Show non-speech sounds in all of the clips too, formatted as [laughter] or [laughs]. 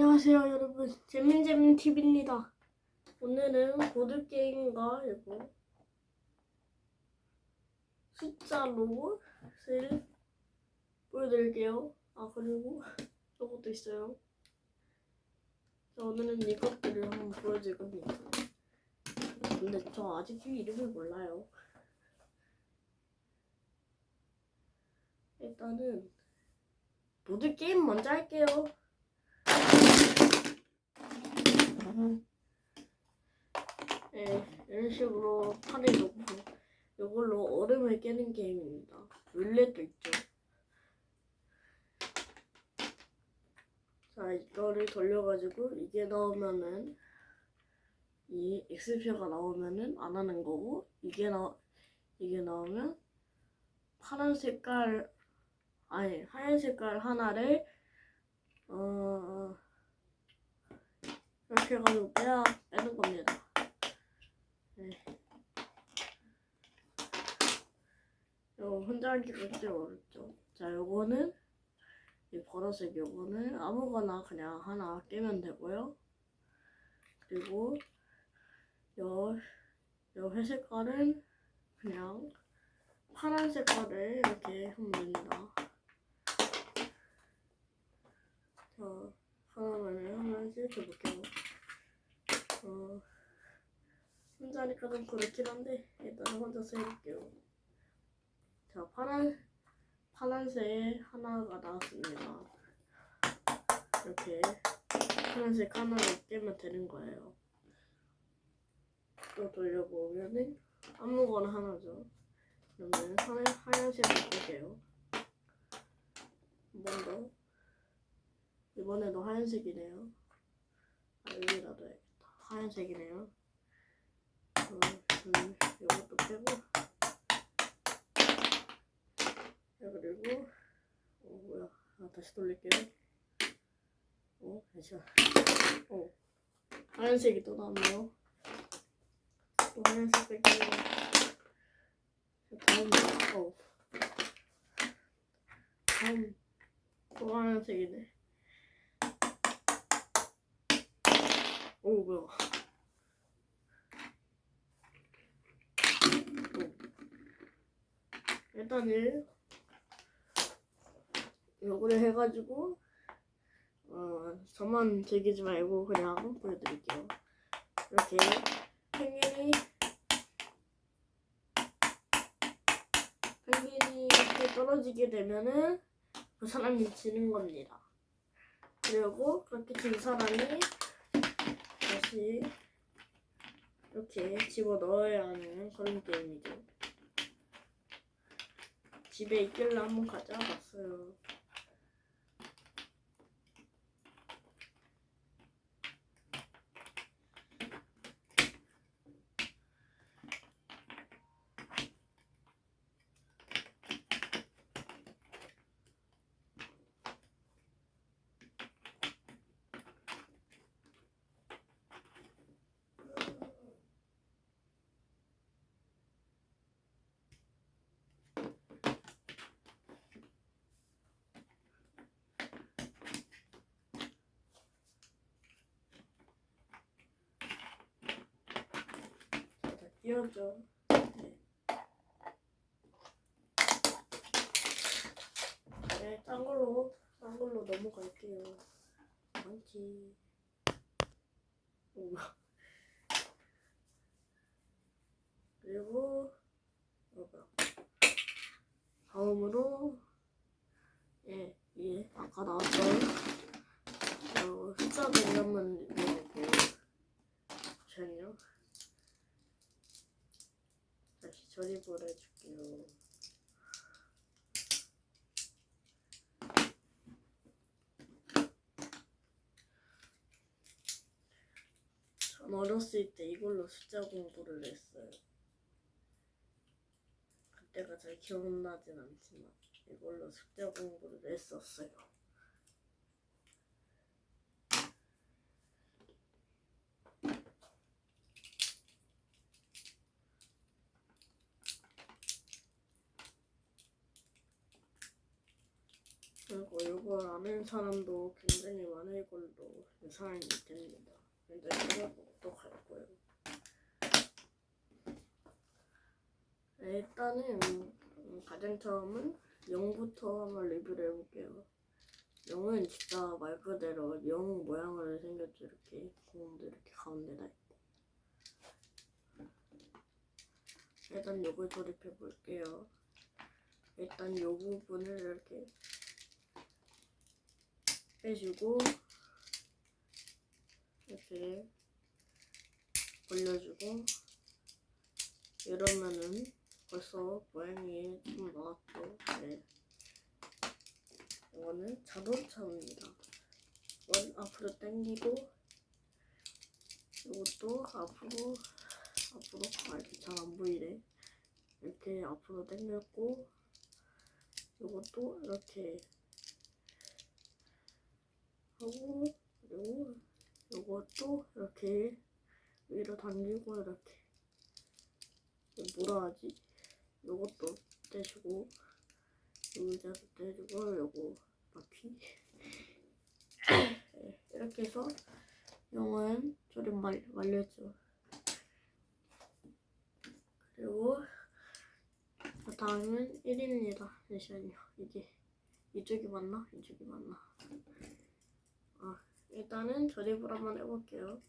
안녕하세요 여러분 재민재민 TV입니다. 오늘은 보드 게임과 이거 숫자 로봇을 보여드릴게요. 아 그리고 이것도 있어요. 자, 오늘은 이것들을 한번 보여줄 겁니다. 근데 저 아직 이 이름을 몰라요. 일단은 보드 게임 먼저 할게요. 네, 이런 식으로 팔을 놓고 이걸로 얼음을 깨는 게임입니다. 룰렛도 있죠. 자, 이거를 돌려가지고 이게 나오면은 이 X표가 나오면은 안 하는 거고 이게 나 이게 나오면 파란 색깔 아니 하얀 색깔 하나를 어 이렇게 해가지고 빼야 빼는 겁니다. 네. 이거 혼자 하기가 진짜 어렵죠. 자, 요거는 이 보라색 요거는 아무거나 그냥 하나 깨면 되고요. 그리고 요, 요 회색 깔은 그냥 파란 색깔을 이렇게 하면 됩니다. 자, 하나만을 하나씩 해볼게요. 어, 혼자 하니까 좀 그렇긴 한데, 일단 혼자서 해볼게요. 자, 파란, 파란색 하나가 나왔습니다. 이렇게 파란색 하나를 깨면 되는 거예요. 또 돌려보면은 아무거나 하나죠. 그러면 하얀, 하얀색을 볼게요. 한번 더. 이번에도 하얀색이네요. 아, 여기라도 해야겠다. 하얀색이네요. 어, 음, 이것도 빼고. 자, 그리고, 어, 뭐야. 아, 다시 돌릴게요. 어, 잠시만. 어, 하얀색이 또 나왔네요. 또 하얀색 뺄게요. 자, 다음, 어. 다음, 또 하얀색이네. 오 뭐야. 오. 일단은 요거를 해가지고 어 저만 즐기지 말고 그냥 보여드릴게요. 이렇게 펭귄이 펭귄이 이렇게 떨어지게 되면은 그 사람이 지는 겁니다. 그리고 그렇게 진 사람이 다시 이렇게 집어 넣어야 하는 그런 게임이죠. 집에 있길래 한번 가져와봤어요. 끼워줘. 네. 네, 딴 걸로, 딴 걸로 넘어갈게요. 많지. 오. 그리고, 어, 뭐야. 다음으로, 예, 예, 아까 나왔던, 어, 숫자들 한번 읽어볼게요. 잠시만요. 다시 조립을 해줄게요. 전 어렸을 때 이걸로 숫자 공부를 했어요. 그때가 잘 기억나진 않지만 이걸로 숫자 공부를 했었어요. 이걸 아는 사람도 굉장히 많을 걸로 이상이 됩니다. 근데 이거부터 갈 거예요. 네, 일단은 음, 가장 처음은 0부터 한번 리뷰를 해볼게요. 0은 진짜 말 그대로 0 모양으로 생겼죠. 이렇게 구멍도 이렇게 가운데다 있고. 일단 요걸 조립해 볼게요. 일단 요 부분을 이렇게 빼주고 이렇게 올려주고 이러면은 벌써 모양이 좀 나왔죠. 네. 이거는 자동차입니다. 이건 앞으로 당기고 이것도 앞으로 앞으로 아 이렇게 잘 안 보이네. 이렇게 앞으로 당겼고 이것도 이렇게 하고 그리고 이것도 이렇게 위로 당기고 이렇게 뭐라 하지? 요것도 떼주고 의자도 떼주고 요거 바퀴 [laughs] 네, 이렇게 해서 영은 조립 완, 완료죠 그리고 다음은 1입니다 잠시만요 이게 이쪽이 맞나? 이쪽이 맞나? 아 일단은 조립을 한번 해볼게요.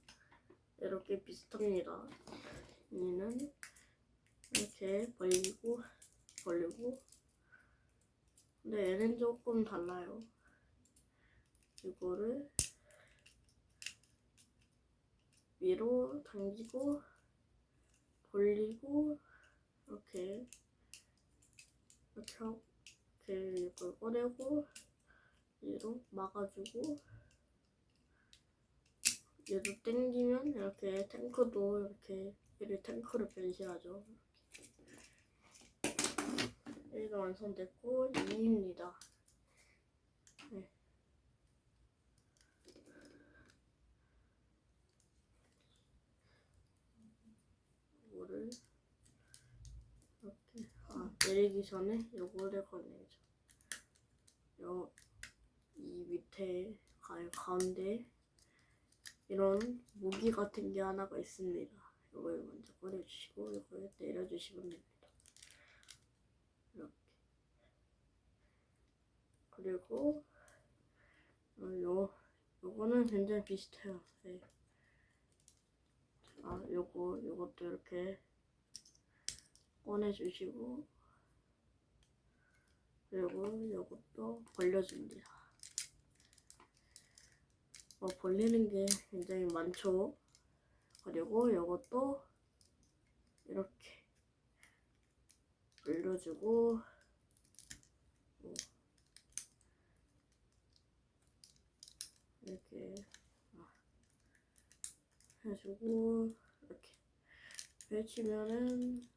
이렇게 비슷합니다. 얘는 이렇게 벌리고 벌리고. 근데 얘는 조금 달라요. 이거를 위로 당기고 벌리고 이렇게 이렇게 이렇게 이걸 꺼내고 위로 막아주고 얘도 당기면 이렇게 탱크도 이렇게 얘를 탱크로 변신하죠. 얘가 완성됐고 2입니다. 네. 이거를 이렇게 아 내리기 전에 요거를 꺼내죠. 요 이 밑에 가 가운데 이런 모기 같은 게 하나가 있습니다. 이걸 먼저 꺼내주시고 이걸 내려주시면 됩니다. 이렇게. 그리고 어, 요 요거는 굉장히 비슷해요. 네. 아 요거 요것도 이렇게 꺼내주시고 그리고 요것도 벌려줍니다. 어, 벌리는 게 굉장히 많죠. 그리고 이것도 이렇게 올려주고 어, 이렇게 아, 해주고 이렇게 펼치면은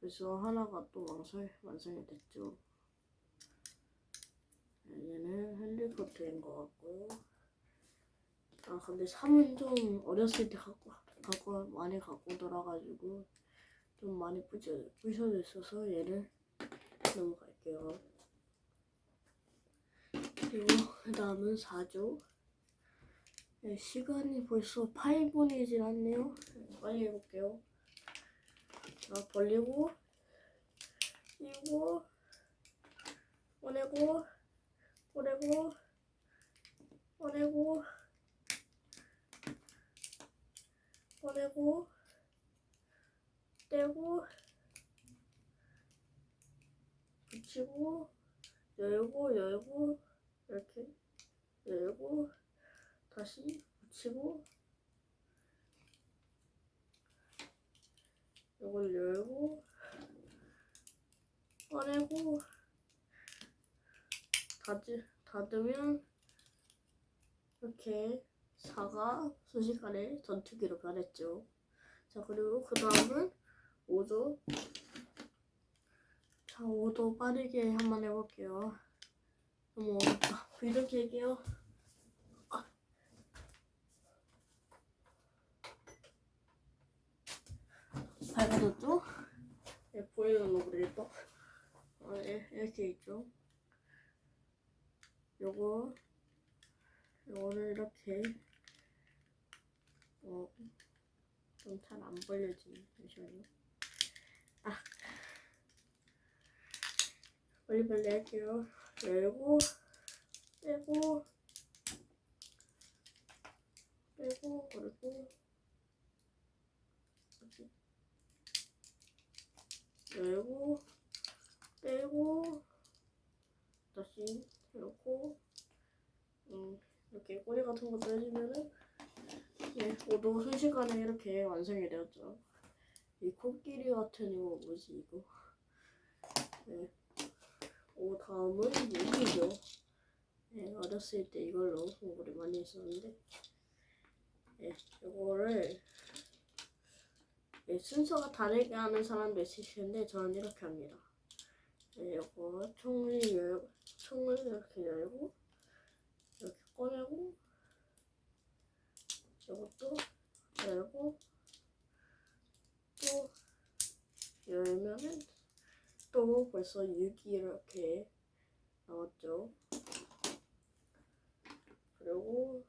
그래서 하나가 또 완성, 완성이 됐죠. 헬리콥터인 것 같고 아 근데 3은 좀 어렸을 때 갖고 갖고 많이 갖고 돌아가지고 좀 많이 부셔 부셔져 있어서 얘를 넘어갈게요. 그리고 그 다음은 4조. 네, 시간이 벌써 8분이 지났네요. 네, 빨리 해볼게요. 자, 벌리고, 이고, 꺼내고, 꺼내고, 꺼내고, 꺼내고, 떼고, 붙이고, 열고, 열고, 이렇게 열고, 다시 붙이고, 이걸 열고, 꺼내고, 닫으, 닫으면 이렇게 사가 순식간에 전투기로 변했죠. 자 그리고 그 다음은 5조 자 5도 빠르게 한번 해볼게요. 너무 어렵다. 이렇게 할게요. 아. 밝아졌죠? 네, 보이는 오브레이터 어, 예, 이렇게 있죠. 요거 요거를 이렇게 어, 좀 잘 안 벌려지네. 잠시만요. 아. 빨리 빨리 할게요. 열고 빼고 빼고 그리고. 열고 빼고. 다시 이렇게 꼬리 같은 것도 해주면은 네, 모두 순식간에 이렇게 완성이 되었죠. 이 코끼리 같은 이거 뭐지 이거? 네. 오 다음은 무기죠. 네, 어렸을 때 이걸로 공부를 많이 했었는데, 네, 이거를 네, 순서가 다르게 하는 사람도 있을 텐데 저는 이렇게 합니다. 네, 이거 총을 열, 총을 이렇게 열고 꺼내고 이것도 열고 또 열면은 또 벌써 6이 이렇게 나왔죠. 그리고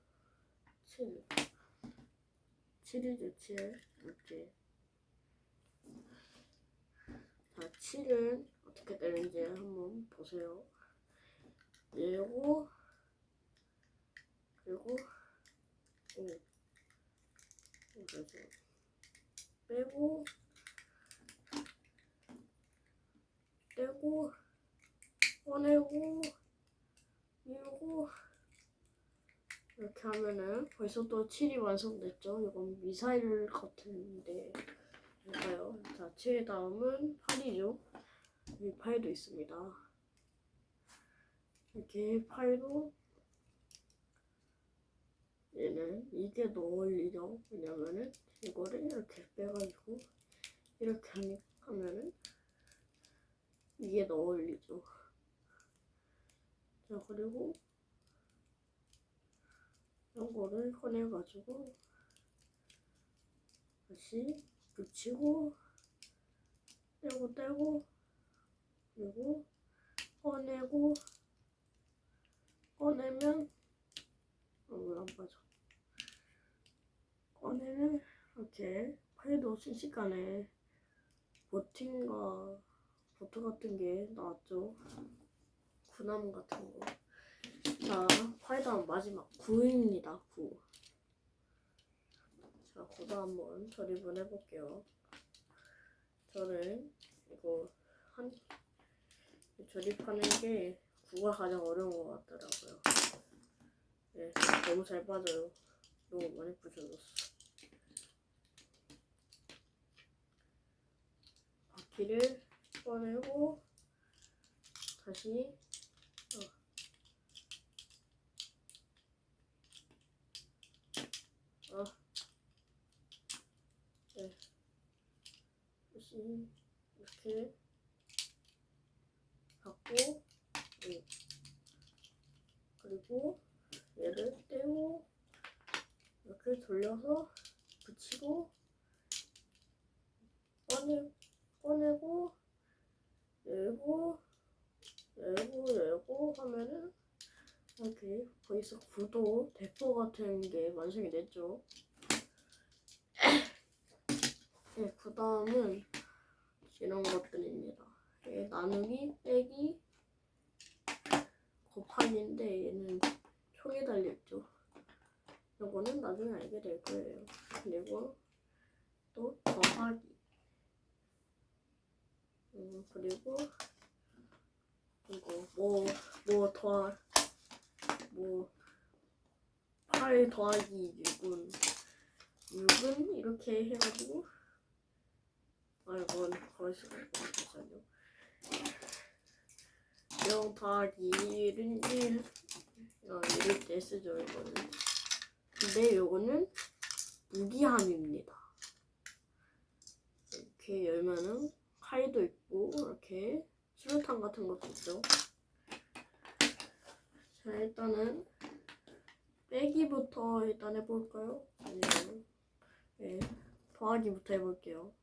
7. 7이죠, 7. 이렇게. 자, 7은 어떻게 되는지 한번 보세요. 그리고, 그리고, 오. 그래서 빼고, 떼고, 꺼내고, 밀고, 이렇게 하면은 벌써 또 7이 완성됐죠? 이건 미사일 같은데, 볼까요? 자, 7 다음은 8이죠? 여기 8도 있습니다. 이렇게 8도 얘는 이게 더 어울리죠? 왜냐면은 이거를 이렇게 빼가지고 이렇게 하면은 이게 더 어울리죠. 자, 그리고 이거를 꺼내가지고 다시 붙이고 떼고 떼고 그리고 꺼내고 꺼내면 어, 물안 빠져 꺼내면 이렇게 팔도 순식간에 버틴과 버터 같은 게 나왔죠 구나무 같은 거 자, 파이다음 마지막 9입니다. 9. 자, 9도 한번 조립을 해볼게요. 저는 이거 한 조립하는 게 9가 가장 어려운 것 같더라고요. 네, 너무 잘 빠져요. 너무 많이 부셔졌어. 바퀴를 꺼내고 다시 어. 네. 다시 이렇게 갖고 네. 그리고 얘를 떼고 이렇게 돌려서 붙이고 꺼내 꺼내고 열고 열고 하면은 이렇게 벌써 구도 대포 같은 게 완성이 됐죠. [clears throat] 네, 그 다음은 이런 것들입니다. 예, 나누기, 빼기, 곱하기인데 얘는 총에 달렸죠. 이거는 나중에 알게 될 거예요. 그리고 또 더하기. 음, 그리고 이거 뭐뭐 더. 뭐, 8 더하기 6은, 6은 이렇게 해가지고, 아, 이건 수가 있고, 잠시만요. 0 더하기 1은 1, 어, 이럴 때 쓰죠, 이거는. 근데 요거는 무기함입니다. 이렇게 열면은 칼도 있고, 이렇게 수류탄 같은 것도 있죠. 자, 일단은 빼기부터 일단 해볼까요? 아니면 네, 더하기부터 해볼게요.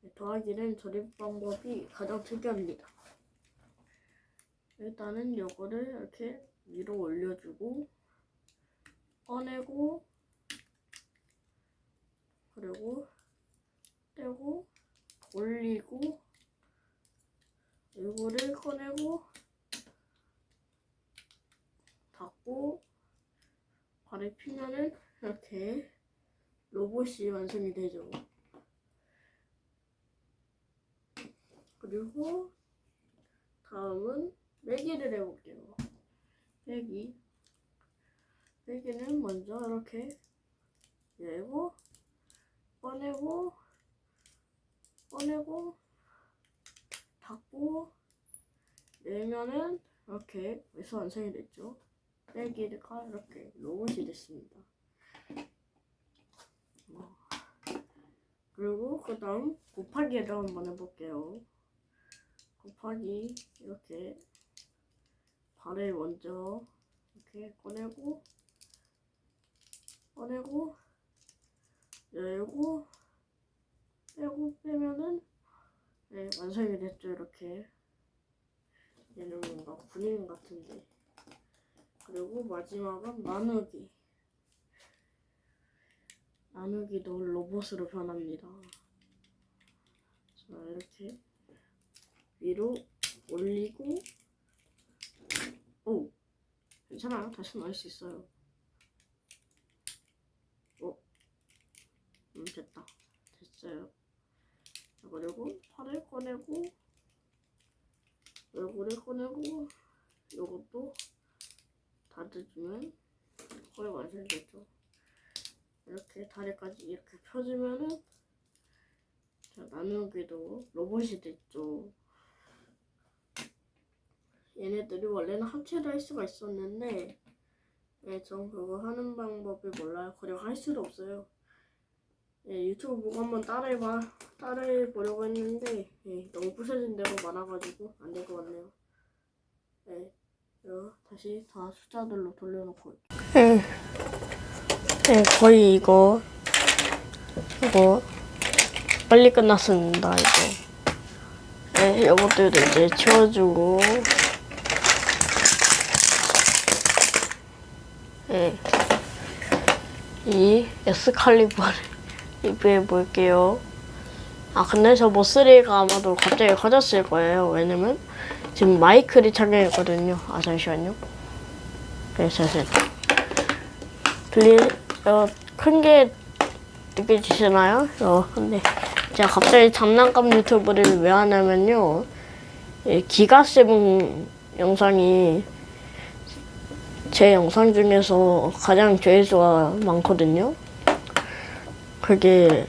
네, 더하기는 조립 방법이 가장 특이합니다. 일단은 요거를 이렇게 위로 올려주고 꺼내고 그리고 떼고 올리고 이거를 꺼내고 닫고 발에 피면은 이렇게 로봇이 완성이 되죠. 그리고 다음은 매기를 해볼게요. 매기. 매기는 먼저 이렇게 열고 꺼내고 꺼내고 닫고 열면은 이렇게 에서 완성이 됐죠. 빼기가 이렇게 로봇이 됐습니다. 어. 그리고 그 다음 곱하기를 한번 해볼게요. 곱하기 이렇게 발을 먼저 이렇게 꺼내고 꺼내고 열고 빼고 빼면은 네, 완성이 됐죠 이렇게. 얘는 뭔가 군인 같은데. 그리고 마지막은 나누기. 나누기도 로봇으로 변합니다. 자 이렇게 위로 올리고 오 괜찮아요. 다시 넣을 수 있어요. 오 음, 됐다. 됐어요 자, 그리고 팔을 꺼내고 얼굴을 꺼내고 요것도 닫아주면 거의 완성되죠 이렇게 다리까지 이렇게 펴주면은 자, 나누기도 로봇이 됐죠 얘네들이 원래는 합체를 할 수가 있었는데 예, 전 그거 하는 방법을 몰라요. 그리고 할 수도 없어요. 예, 유튜브 보고 한번 따라해봐, 따라해보려고 했는데 예, 너무 부서진 데가 많아가지고 안 될 것 같네요. 예, 다시 다 숫자들로 돌려놓고 예, 예, 거의 이거 이거 빨리 끝났습니다. 이거 예, 이것들도 이제 치워주고 예. 이 에스칼리버를 리뷰해 볼게요. 아 근데 저 모스리가 아마도 갑자기 커졌을 거예요. 왜냐면 지금 마이크를 착용했거든요. 아 잠시만요. 네, 잠시만. 들리 어, 큰게 느껴지시나요? 어 근데 제가 갑자기 장난감 유튜브를 왜 하냐면요. 이 기가 세븐 영상이 제 영상 중에서 가장 조회수가 많거든요. 그게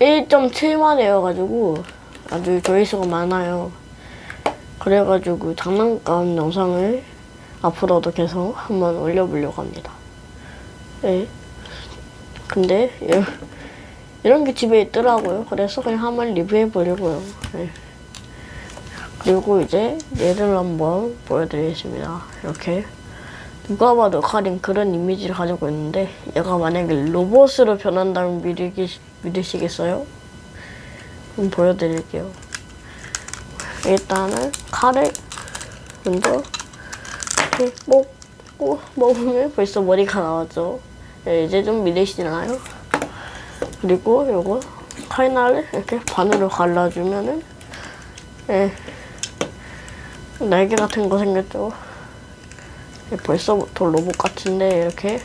1.7만이어가지고 아주 조회수가 많아요. 그래가지고 장난감 영상을 앞으로도 계속 한번 올려보려고 합니다. 네. 근데 이- 이런 게 집에 있더라고요. 그래서 그냥 한번 리뷰해보려고요. 네. 그리고 이제 얘를 한번 보여드리겠습니다. 이렇게. 누가 봐도 카린 그런 이미지를 가지고 있는데 얘가 만약에 로봇으로 변한다면 믿으기, 믿으시겠어요? 한번 보여드릴게요. 일단은 칼을 먼저 이렇게 먹고 먹으면 벌써 머리가 나왔죠. 네, 이제 좀 믿으시나요? 그리고 요거 칼날을 이렇게 반으로 갈라주면은 예, 날개 같은 거 생겼죠. 벌써부터 로봇 같은데 이렇게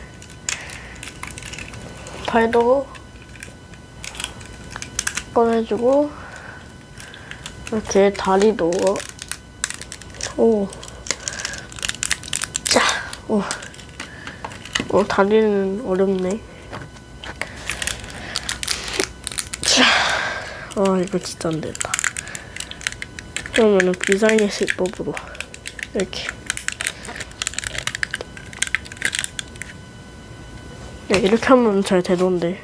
팔도 꺼내주고 이렇게 다리도 오. 자, 오. 어, 다리는 어렵네. 자, 아, 이거 진짜 안 됐다. 그러면은 비상의식법으로 이렇게. 네, 이렇게 하면 잘 되던데.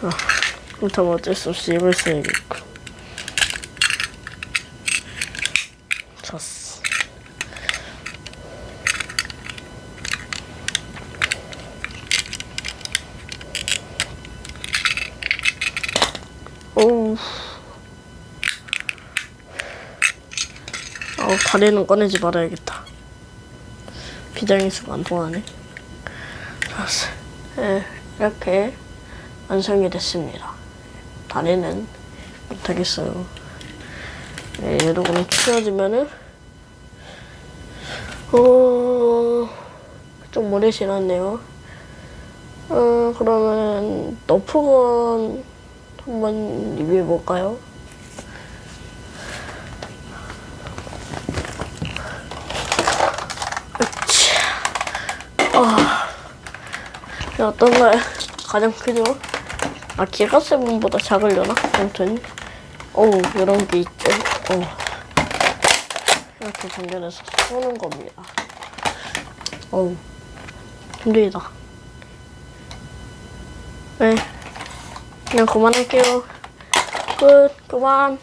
아, 그렇다면 어쩔 수 없이 이걸 써야겠고. 졌어. 오우. 아우, 다리는 꺼내지 말아야겠다. 비장의 수가 안 통하네. 좋았어. 네, 이렇게 완성이 됐습니다. 다리는 못하겠어요. 네, 여러분이 추워지면은 어, 좀 오래 지났네요. 어, 그러면 너프건 한번 리뷰해 볼까요? 어떤가요? 가장 크죠? 아, 기가세븐보다 작으려나? 아무튼, 어우, 이런 게 있죠. 어. 이렇게 당겨내서 쏘는 겁니다. 어우, 힘들다. 네. 그냥 그만할게요. 끝, 그만.